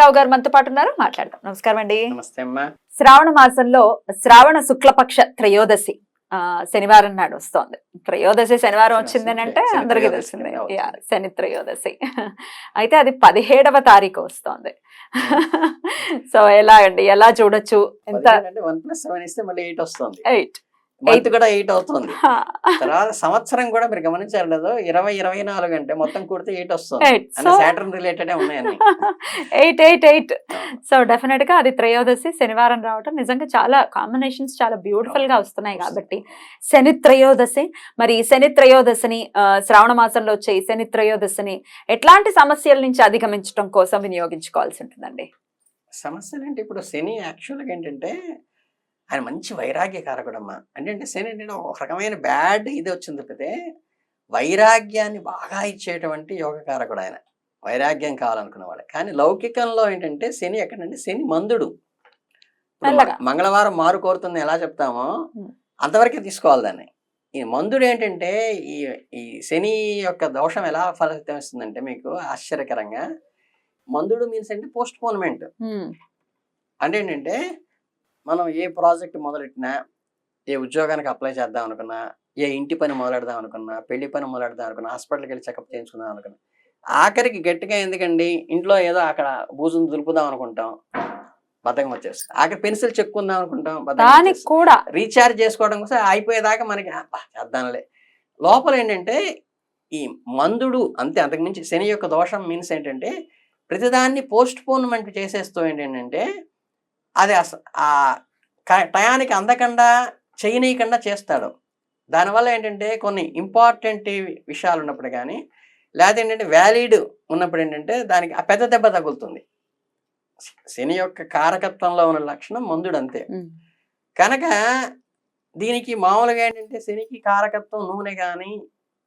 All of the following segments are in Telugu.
గిరిరావు గారు మనతో పాటు ఉన్నారు. మాట్లాడదాం. నమస్కారం అండి. నమస్తే అమ్మా. శ్రావణ మాసంలో శ్రావణ శుక్లపక్ష త్రయోదశి శనివారం నాడు వస్తోంది. త్రయోదశి శనివారం వచ్చిందని అంటే అందరికీ తెలిసిందే. శని త్రయోదశి. అయితే అది పదిహేడవ తారీఖు వస్తోంది. సో ఎలా అండి? ఎలా చూడొచ్చు? ఎంత అంటే వన్ ప్లస్ సెవెన్ ఇస్తే మళ్ళీ ఎయిట్ వస్తుంది. ఎయిట్. మంత్ కూడా ఎయిట్ అవుతుంది. తర్వాత సంవత్సరం కూడా మీరు గమనించారు లేదో ఇరవై ఇరవై నాలుగు అంటే మొత్తం కూడితే ఎయిట్ వస్తుంది. సాటర్న్ రిలేటెడ్ ఉన్నాయని ఎయిట్ ఎయిట్ ఎయిట్ సో డెఫినెట్గా అది త్రయోదశి శనివారం రావటం నిజంగా చాలా కాంబినేషన్స్ చాలా బ్యూటిఫుల్గా వస్తున్నాయి కాబట్టి. శని త్రయోదశి మరి ఈ శని త్రయోదశిని శ్రావణ మాసంలో వచ్చే శని త్రయోదశిని ఎట్లాంటి సమస్యల నుంచి అధిగమించడం కోసం వినియోగించుకోవాల్సి ఉంటుందండి? సమస్యలు అంటే ఇప్పుడు శని యాక్చువల్గా ఏంటంటే ఆయన మంచి వైరాగ్య కారకుడమ్మా అంటే అంటే శని అంటే ఒక రకమైన బ్యాడ్ ఇది వచ్చింది తప్పితే వైరాగ్యాన్ని బాగా ఇచ్చేటువంటి యోగ కారకుడు ఆయన. వైరాగ్యం కావాలనుకున్న వాడు కానీ లౌకికంలో ఏంటంటే శని ఎక్కడంటే శని మందుడు. మంగళవారం మారు కోరుతుంది ఎలా చెప్తామో. అంతవరకే తీసుకోవాలి దాన్ని. ఈ మందుడు ఏంటంటే ఈ ఈ శని యొక్క దోషం ఎలా ఫలితం ఇస్తుందంటే మీకు ఆశ్చర్యకరంగా మందుడు మీన్స్ అంటే పోస్ట్ పోన్మెంట్. అంటే ఏంటంటే మనం ఏ ప్రాజెక్ట్ మొదలెట్టినా ఏ ఉద్యోగానికి అప్లై చేద్దాం అనుకున్నా ఏ ఇంటి పని మొదలెడదాం అనుకున్నా పెళ్ళి పని మొదలెడదాం అనుకున్నా హాస్పిటల్కి వెళ్ళి చెకప్ చేయించుకుందాం అనుకున్నా ఆఖరికి గట్టిగా ఎందుకండి ఇంట్లో ఏదో అక్కడ బూజును దులుపుదాం అనుకుంటాం బద్ధకం వచ్చేస్తుంది. ఆఖరి పెన్సిల్ చెక్కుందాం అనుకుంటాం దానికి. కూడా. రీఛార్జ్ చేసుకోవడం కోసం అయిపోయేదాకా మనకి "అబ్బా, చేద్దాంలే. లోపల ఏంటంటే ఈ మందుడు అంతే అంతకుమించి శని యొక్క దోషం మీన్స్ ఏంటంటే ప్రతిదాన్ని పోస్ట్ పోన్మెంట్ చేసేస్తూ ఏంటంటే అది అస ఆ క- టయానికి అందకుండా చేయనీయకుండా చేస్తాడు. దానివల్ల ఏంటంటే కొన్ని ఇంపార్టెంట్ విషయాలు ఉన్నప్పుడు కానీ లేకపోతే ఏంటంటే వ్యాలిడ్ ఉన్నప్పుడు ఏంటంటే దానికి ఆ పెద్ద దెబ్బ తగులుతుంది. శని యొక్క కారకత్వంలో ఉన్న లక్షణం మందుడు అంతే కనుక దీనికి మామూలుగా ఏంటంటే శనికి కారకత్వం నూనె కానీ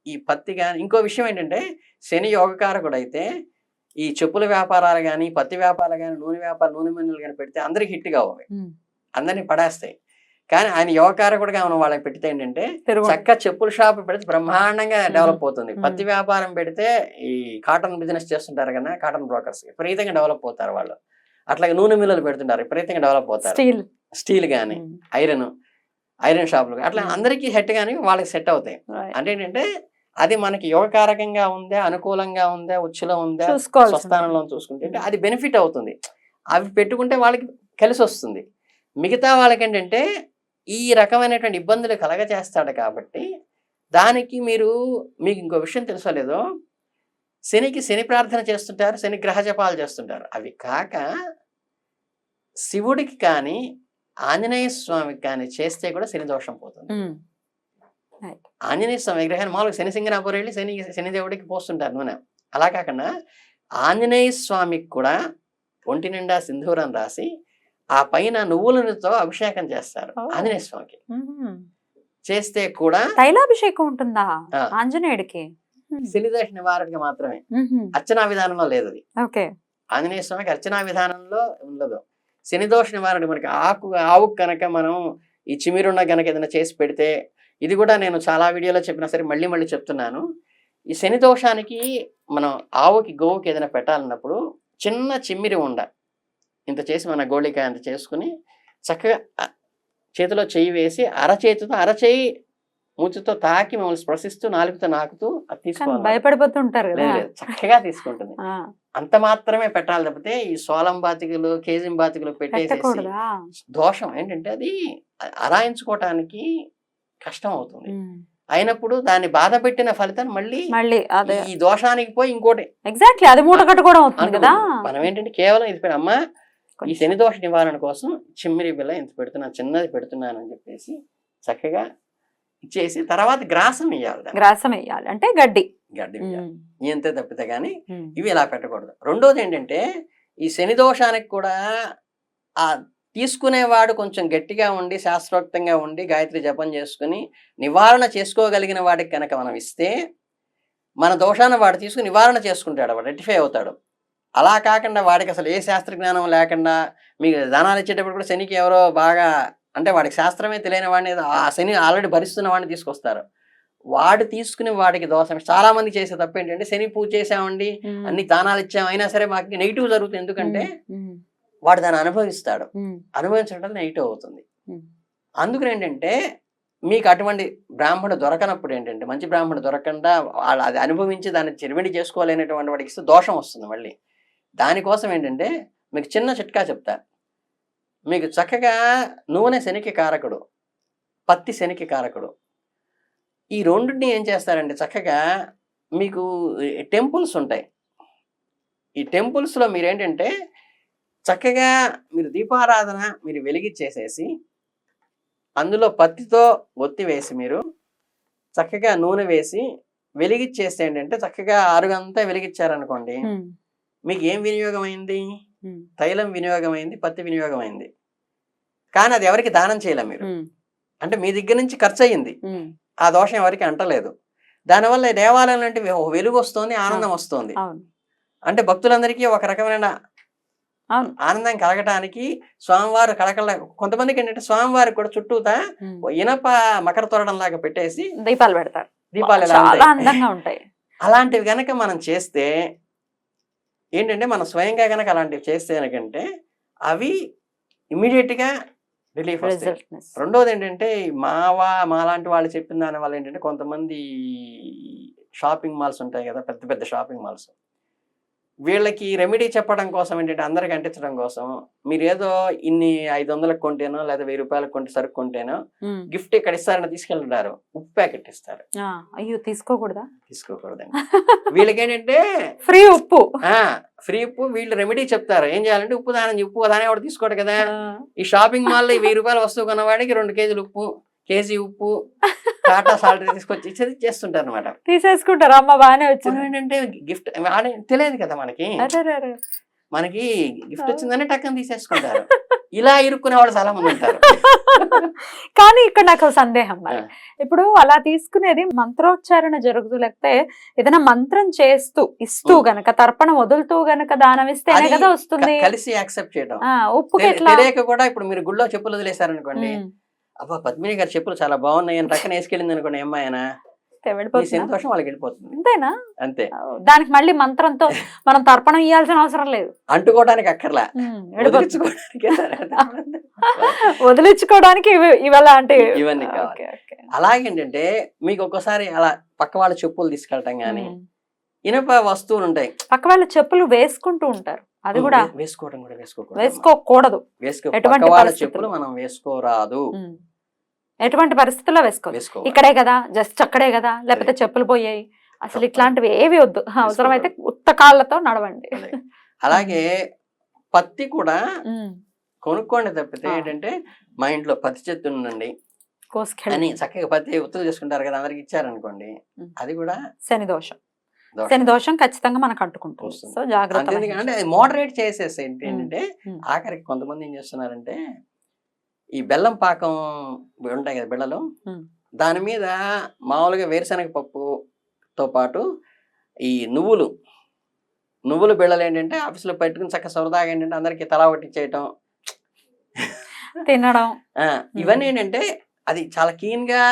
ఈ పత్తి కానీ ఇంకో విషయం ఏంటంటే శని యోగకారకుడు అయితే ఈ చెప్పుల వ్యాపారాలు కానీ పత్తి వ్యాపారాలు కానీ నూనె వ్యాపారం నూనె మందులు కానీ పెడితే అందరికి హిట్ కావాలి అందరినీ పడేస్తాయి. కానీ ఆయన యోగకారకుడుగా మనం వాళ్ళకి పెడితే ఏంటంటే చక్క చెప్పుల షాప్ పెడితే బ్రహ్మాండంగా. డెవలప్ అవుతుంది. పత్తి వ్యాపారం పెడితే ఈ కాటన్ బిజినెస్ చేస్తుంటారు కదా కాటన్ బ్రోకర్స్. విపరీతంగా డెవలప్ అవుతారు వాళ్ళు. అట్లాగే నూనె మిల్లులు పెడుతుంటారు విపరీతంగా డెవలప్ అవుతారు. స్టీల్. స్టీల్ కానీ ఐరన్ ఐరన్ షాపులు. అట్లా. అందరికీ సెట్ కానీ వాళ్ళకి సెట్ అవుతాయి. అంటే ఏంటంటే అది మనకి యోగకారకంగా ఉందా అనుకూలంగా ఉందా ఉచ్చులో ఉందా స్వస్థానంలో చూసుకుంటే అంటే అది బెనిఫిట్ అవుతుంది. అవి పెట్టుకుంటే వాళ్ళకి కలిసి వస్తుంది. మిగతా వాళ్ళకి ఏంటంటే ఈ రకమైనటువంటి ఇబ్బందులు కలగజేస్తాడు కాబట్టి దానికి మీరు మీకు ఇంకో విషయం తెలుసో లేదో శనికి శని ప్రార్థన చేస్తుంటారు శని గ్రహ జపాలు చేస్తుంటారు. అవి కాక శివుడికి కానీ ఆంజనేయ స్వామికి కానీ చేస్తే కూడా శని దోషం పోతుంది. ఆంజనేయ స్వామి విగ్రహాన్ని మామూలుగా శని సింగనాపురం వెళ్ళి శని శనిదేవుడికి పోస్తుంటారు నూనె అలా కాకుండా ఆంజనేయ స్వామికి కూడా ఒంటి నిండా సింధూరం రాసి ఆ పైన నువ్వులతో అభిషేకం చేస్తారు. ఆంజనేయ స్వామికి. చేస్తే కూడా తైలాభిషేకం ఉంటుందా. ఆంజనేయుడికి? శనిదోష నివారణకి మాత్రమే. అర్చనా విధానంలో లేదు అది. ఆంజనేయ స్వామికి అర్చనా విధానంలో ఉండదు. శనిదోష నివారణ మనకి ఆకు ఆవు కనుక మనం ఈ చిమిరున్న కనుక ఏదైనా చేసి పెడితే ఇది కూడా నేను చాలా వీడియోలో చెప్పినా సరే మళ్ళీ మళ్ళీ చెప్తున్నాను. ఈ శని దోషానికి మనం ఆవుకి గోవుకి ఏదైనా పెట్టాలన్నప్పుడు చిన్న చిమ్మిరి ఉండ. ఇంత చేసి మన గోళికాయ అంత చేసుకుని చక్కగా చేతిలో చెయ్యి వేసి అరచేతితో అరచేయి మూతితో తాకి మమ్మల్ని స్పృశిస్తూ నాలుగుతో నాకుతూ అది కానీ తీసుకోవాలి. భయపడిపోతూ ఉంటారు కదా. లేదు, లేదు. చక్కగా తీసుకుంటుంది. అంత మాత్రమే పెట్టాలి తప్పితే ఈ సోలం బాతికలు కేజిం బాతికలు పెట్టేసేసి పెట్టకూడదా? దోషం ఏంటంటే అది అరాయించుకోవటానికి కష్టం అవుతుంది అయినప్పుడు దాన్ని బాధ పెట్టిన ఫలితం మళ్ళీ మళ్ళీ అదే. ఈ దోషానికి పోయి ఇంకోటి. ఎగ్జాక్ట్లీ అది మూట కట్టుకోవడం అవుతుంది కదా? మనం ఏంటంటే కేవలం ఇది పెడ- అమ్మా ఈ శని దోష నివారణ కోసం చిమ్మిరి బిల్ల ఇంత పెడుతున్నాను చిన్నది పెడుతున్నాను అని చెప్పేసి చక్కగా ఇచ్చేసి తర్వాత గ్రాసం దానికి. గ్రాసం వేయాలి అంటే గడ్డి. గడ్డి వేయాలి. ఇంతే తప్పితే కానీ ఇవి ఇలా పెట్టకూడదు. రెండోది ఏంటంటే ఈ శని దోషానికి కూడా ఆ తీసుకునేవాడు కొంచెం గట్టిగా ఉండి శాస్త్రోక్తంగా ఉండి గాయత్రి జపం చేసుకుని నివారణ చేసుకోగలిగిన వాడికి కనుక మనం ఇస్తే మన దోషాన్ని వాడు తీసుకుని నివారణ చేసుకుంటాడు వాడు రెక్టిఫై అవుతాడు. అలా కాకుండా వాడికి అసలు ఏ శాస్త్ర జ్ఞానం లేకుండా మీకు దానాలు ఇచ్చేటప్పుడు కూడా శనికి ఎవరో బాగా అంటే వాడికి శాస్త్రమే తెలియని వాడిని ఆ శని ఆల్రెడీ భరిస్తున్న వాడిని తీసుకొస్తారు. వాడు తీసుకుని వాడికి దోషం చాలా మంది చేసే తప్పు ఏంటంటే శని పూజ చేసామండి అన్ని దానాలు ఇచ్చాం అయినా సరే మాకు నెగిటివ్ జరుగుతుంది. ఎందుకంటే వాడు దాన్ని అనుభవిస్తాడు. అనుభవించడం నెగిటివ్ అవుతుంది. అందుకని ఏంటంటే మీకు అటువంటి బ్రాహ్మణుడు దొరకనప్పుడు ఏంటంటే మంచి బ్రాహ్మణుడు దొరకకుండా వాళ్ళు అది అనుభవించి దాన్ని చిరుమిడి చేసుకోలేనటువంటి వాడికి ఇస్తే దోషం వస్తుంది మళ్ళీ. దానికోసం ఏంటంటే మీకు చిన్న చిట్కా చెప్తా. మీకు చక్కగా నూనె శనికి కారకుడు పత్తి శనికి కారకుడు. ఈ రెండింటిని ఏం చేస్తారంటే చక్కగా మీకు టెంపుల్స్ ఉంటాయి. ఈ టెంపుల్స్లో మీరేంటంటే చక్కగా మీరు దీపారాధన మీరు వెలిగిచ్చేసేసి అందులో పత్తితో ఒత్తి వేసి మీరు చక్కగా నూనె వేసి వెలిగిచ్చేస్తే ఏంటంటే చక్కగా ఆరుగంతా వెలిగిచ్చారనుకోండి మీకు ఏం వినియోగం అయింది తైలం వినియోగం అయింది పత్తి వినియోగం అయింది కానీ అది ఎవరికి దానం చేయలేం మీరు. అంటే మీ దగ్గర నుంచి ఖర్చు అయ్యింది ఆ దోషం ఎవరికి అంటలేదు. దానివల్ల దేవాలయం అంటే వెలుగు వస్తుంది ఆనందం వస్తుంది. అంటే భక్తులందరికీ ఒక రకమైన ఆనందం కలగటానికి స్వామివారు కలకల కొంతమందికి ఏంటంటే స్వామివారికి కూడా చుట్టూతా ఇనప మకర తోరణం లాగా పెట్టేసి దీపాలు పెడతారు. దీపాలు చాలా. అందంగా ఉంటాయి. అలాంటివి గనక మనం చేస్తే ఏంటంటే మనం స్వయంగా గనక అలాంటివి చేస్తే కనుకంటే అవి ఇమీడియట్గా రిలీఫ్ రెండోది ఏంటంటే మావా మా లాంటి వాళ్ళు చెప్పిన దాని వల్ల ఏంటంటే కొంతమంది షాపింగ్ మాల్స్ ఉంటాయి కదా పెద్ద పెద్ద షాపింగ్ మాల్స్. వీళ్ళకి రెమెడీ చెప్పడం కోసం ఏంటంటే అందరికి అంటించడం కోసం మీరు ఏదో ఇన్ని ఐదు వందలకు కొంటేనో లేదా వెయ్యి రూపాయలకు కొంటే సరుకు కొంటేనో గిఫ్ట్ ఇక్కడ ఇస్తారని తీసుకెళ్తుంటారు ఉప్పు ప్యాకెట్ ఇస్తారు. అయ్యో తీసుకోకూడదా? తీసుకోకూడదండి. వీళ్ళకి ఏంటంటే ఫ్రీ ఉప్పు. ఫ్రీ ఉప్పు వీళ్ళు రెమెడీ చెప్తారు. ఏం చేయాలంటే ఉప్పు దానం ఉప్పు దాని ఎవరు తీసుకోడు కదా. ఈ షాపింగ్ మాల్లో ఈ వెయ్యి రూపాయల వస్తువు కొన్నవాడికి రెండు కేజీలు ఉప్పు. కేజీ ఉప్పు టాటా సాల్ట్ తీసుకొచ్చి ఇచ్చేది చేస్తుంటారు అనమాట తీసేసుకుంటారు. అమ్మ బాగానే వచ్చింది. ఏంటంటే గిఫ్ట్ తెలియదు కదా మనకి. మనకి గిఫ్ట్ వచ్చిందని టక్కన తీసేసుకుంటారు. ఇలా ఇరుక్కునే వాళ్ళు చాలా మంది ఉంటారు. కానీ ఇక్కడ నాకు సందేహం మరి. ఇప్పుడు అలా తీసుకునేది మంత్రోచ్చారణ జరుగుతూ లేకపోతే ఏదైనా మంత్రం చేస్తూ ఇస్తూ. గనక తర్పణ వదులుతూ గనక దానం ఇస్తేనే కదా వస్తుంది? కలిసి యాక్సెప్ట్ చేయడం. తెలియక కూడా ఇప్పుడు మీరు గుళ్ళో చెప్పులు వదిలేశారనుకోండి. ఉమ్. అబ్బా పద్మిని గారి చెప్పులు చాలా బాగున్నాయి అని టక్కన వేసుకెళ్ళింది అనుకోండి అమ్మాయన? సంతోషం వాళ్ళకి వెళ్ళిపోతుంది. అంతేనా? అంతే. దానికి మళ్ళీ మంత్రంతో మనం తర్పణం ఇవ్వాల్సిన అవసరం లేదు. అంటుకోవడానికి అక్కర్లా. వదిలించుకోవడానికి వదిలించుకోవడానికి ఇవి ఇవాళ అంటే ఇవన్నీ. అలాగేంటంటే మీకు ఒక్కసారి అలా పక్క వాళ్ళ చెప్పులు తీసుకెళ్ళటం కానీ. ఇనప వస్తువులు ఉంటాయి. పక్క వాళ్ళ చెప్పులు వేసుకుంటూ ఉంటారు. అది కూడా వేసుకోవడం కూడా వేసుకోకూడదు వేసుకోకూడదు వేసుకో ఎటువంటి? చెప్పులు మనం వేసుకోరాదు. ఎటువంటి పరిస్థితుల్లో వేసుకో ఇక్కడే కదా జస్ట్ అక్కడే కదా లేకపోతే చెప్పులు పోయాయి అసలు. ఇట్లాంటివి ఏవి వద్దు అవసరమైతే ఉత్త కాళ్ళతో నడవండి అలాగే పత్తి కూడా. కొనుక్కోండి తప్పితే. ఏంటంటే మా ఇంట్లో పత్తి చెట్టు ఉందండి అని కోసుకెళ్ళి చక్కగా పత్తి ఉత్తులు చేసుకుంటారు కదా అందరికి ఇచ్చారనుకోండి. అది కూడా శని దోషం. శని దోషం ఖచ్చితంగా మనకు అంటుకుంటుంది. సో జాగ్రత్త అంటే మోడరేట్ ఉమ్. ఏంటంటే. ఆఖరికి కొంతమంది ఏం చేస్తున్నారంటే ఈ బెల్లం పాకం ఉంటాయి కదా బిళ్ళలు. దాని మీద మామూలుగా వేరుశనగ పప్పుతో పాటు ఈ నువ్వులు. నువ్వులు బిళ్ళలు ఏంటంటే ఆఫీసులో పెట్టుకుని చక్క సరదాగా ఏంటంటే అందరికి తలా పట్టించేయటం తినడం. ఇవన్నీ ఏంటంటే అది చాలా keen గా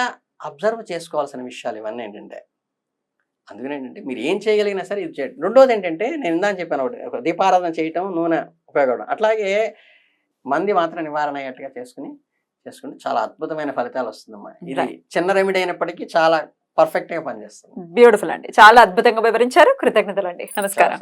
అబ్జర్వ్ చేసుకోవాల్సిన విషయాలు ఇవన్నీ ఏంటంటే. అందుకని ఏంటంటే మీరు ఏం చేయగలిగినా సరే ఇది చేయండి. రెండోది ఏంటంటే నేను ఇందాక చెప్పాను ఒకటి ఒక దీపారాధన చేయటం నూనె ఉపయోగపడడం అట్లాగే మంది మాత్రం నివారణ అయ్యేట్టుగా చేసుకుని చేసుకుంటే చాలా అద్భుతమైన ఫలితాలు వస్తుందమ్మా. ఇది. చిన్న రెమెడీ అయినప్పటికీ చాలా పర్ఫెక్ట్గా పనిచేస్తుంది. బ్యూటిఫుల్ అండి. చాలా అద్భుతంగా వివరించారు. కృతజ్ఞతలు అండి. నమస్కారం.